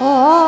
ও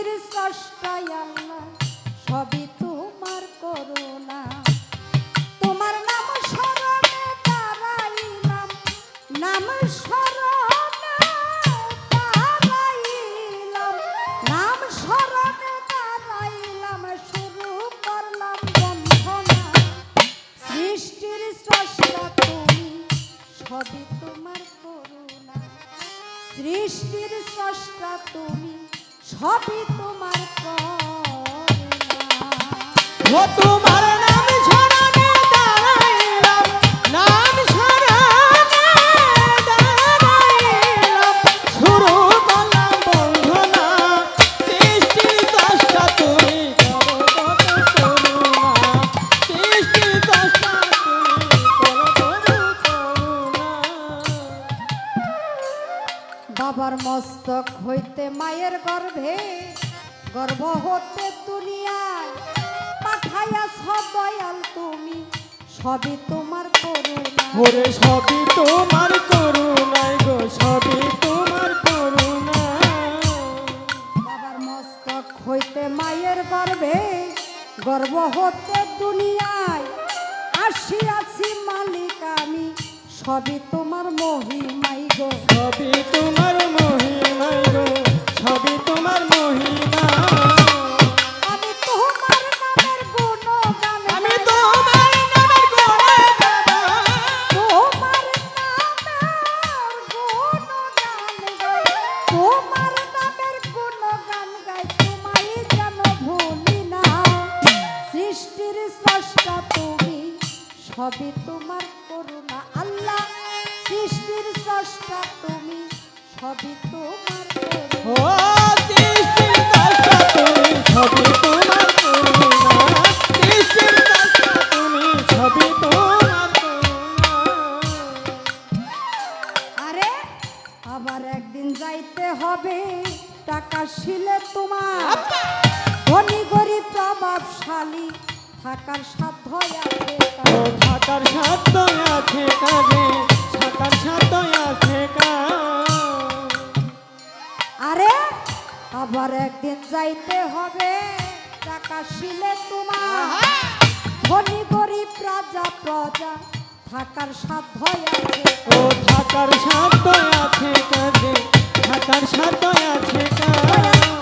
সৃষ্টির স্রষ্টাই আল্লাহ, সবই তোমার করুণা। তোমার নাম স্মরণে দাঁড়াইলাম, নাম স্মরণে দাঁড়াইলাম, নাম স্মরণে দাঁড়াইলাম, শুরু করলাম বন্ধনা সৃষ্টির স্রষ্টা তুমি, সবই তোমার করুণা। সৃষ্টির স্রষ্টা তুমি সবই তোমার করুণা। ও তোমার বাবার মস্তক হইতে মায়ের গর্ভে গর্ভ হতে দুনিয়ায় পাঠাইয়া সব দয়াল তুমি সবই তোমার করুণা ওরে সবই তোমার করুণায় গো সবই তোমার করুণা বাবার মস্তক হইতে মায়ের গর্ভে গর্ভ হতে দুনিয়ায় আসিয়াছি মালিক আমি সবই তোমার মহিমাই গো। সবই তোমার মহিমাই গো সবই তোমার মহিমা থাকার সাধ্য আছে ও থাকার সাধ্য আছে কাজে থাকার সাধ্য আছে আরে আবার একদিন যাইতে হবে টাকা শিলে তোমার। ধনী গরিব রাজা প্রজা থাকার সাধ্য আছে। ও থাকার সাধ্য আছে কাজে থাকার সাধ্য আছে কাজ।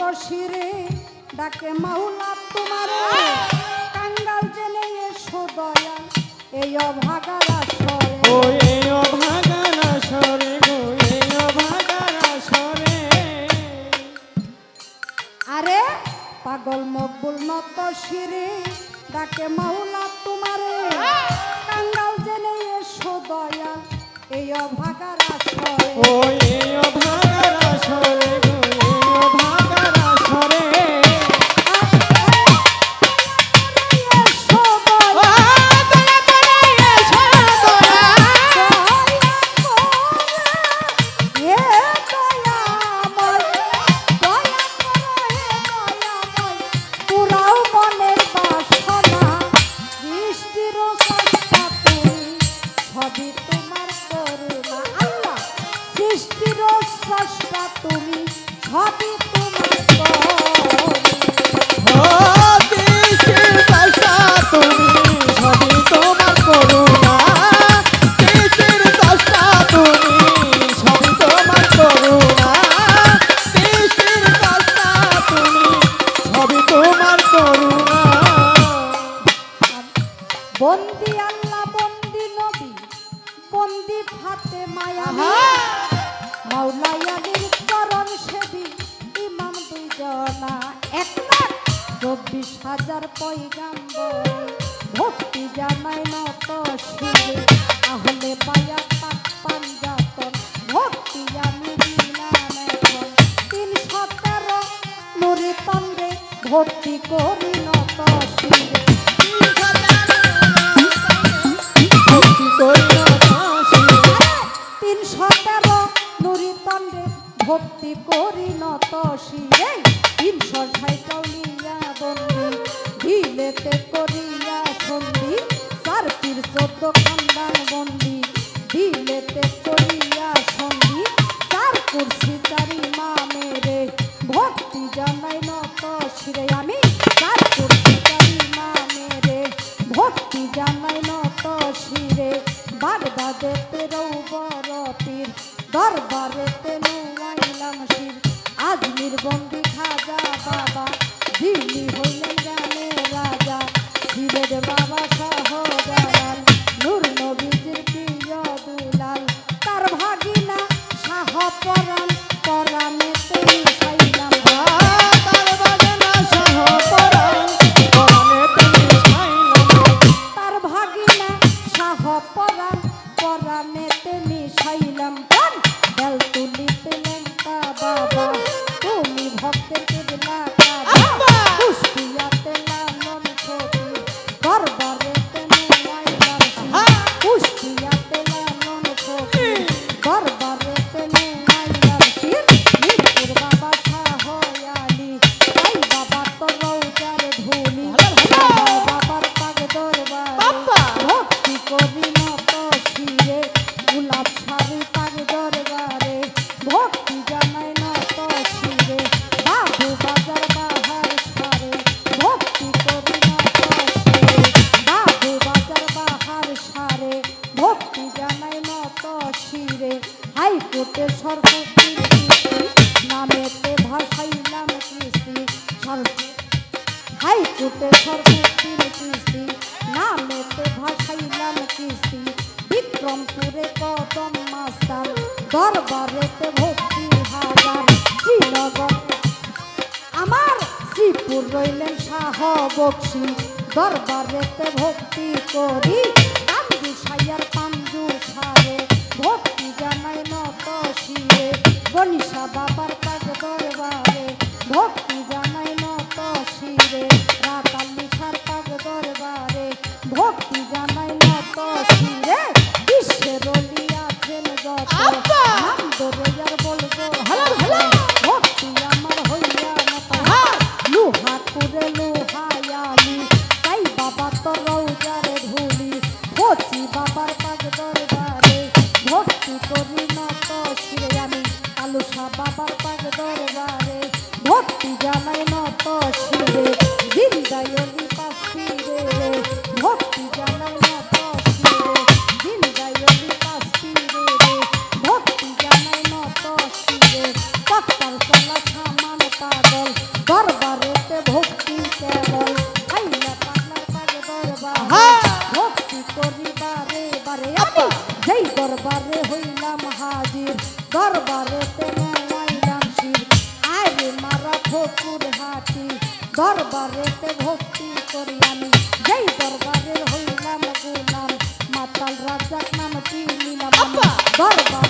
মকবুল নত শিরে ডাকে মাওলা তোমারে। কাঙ্গাল জেনে এসো দয়াল এই অভাগার ও এই অভাগার আসরে গো এই অভাগার আসরে আরে পাগল মকবুল নত শিরে ডাকে মাওলা তোমারে। কাঙ্গাল জেনে এসো দয়াল এই অভাগার আসরে ও এই শিরে তিনশো ষাটলিয়া বন্দি, ঢিলেতে করিয়া সন্ধি চার পীর চোদ্দ খান্দান বন্দি, ঢিলেতে করিয়া সন্ধি, চার কুর্সি চারি মা মেরে, ভক্তি জানাই নত শিরে আমি, চার কুর্সি চারি মা মেরে, ভক্তি জানাই নত শিরে বাগদাদেতে রৌবর পীর, দরবারেতে নুয়াইলাম শির। আজমির বন্দি খাজা বাবা দিল্লি হইলেন গানে রাজা শিরের বাবা শাহজালাল, নূর নবীজির প্রিয় দুলাল। তার ভাগিনা শাহ পরাণ পরাণেতে শিরে হাইকোর্টে সর্বত্র নামেতে ভাসাইলাম কৃষ্টি সর্ব হাইকোর্টে সর্বত্র কৃষ্টি নামেতে ভাসাইলাম কৃষ্টি, বিক্রমপুরে কদম মাস্টার দরবারেতে ভক্তি হাজার, শ্রীনগর। আমার শ্রীপুর রইলেন শাহ বক্সি দরবারেতে ভক্তি করি কান্দু সাইয়ার পাঞ্জু গণিসা বাবার দরবারের হইলাম গুলাম মাতাল রাজাক নামটি নিলাম আমি।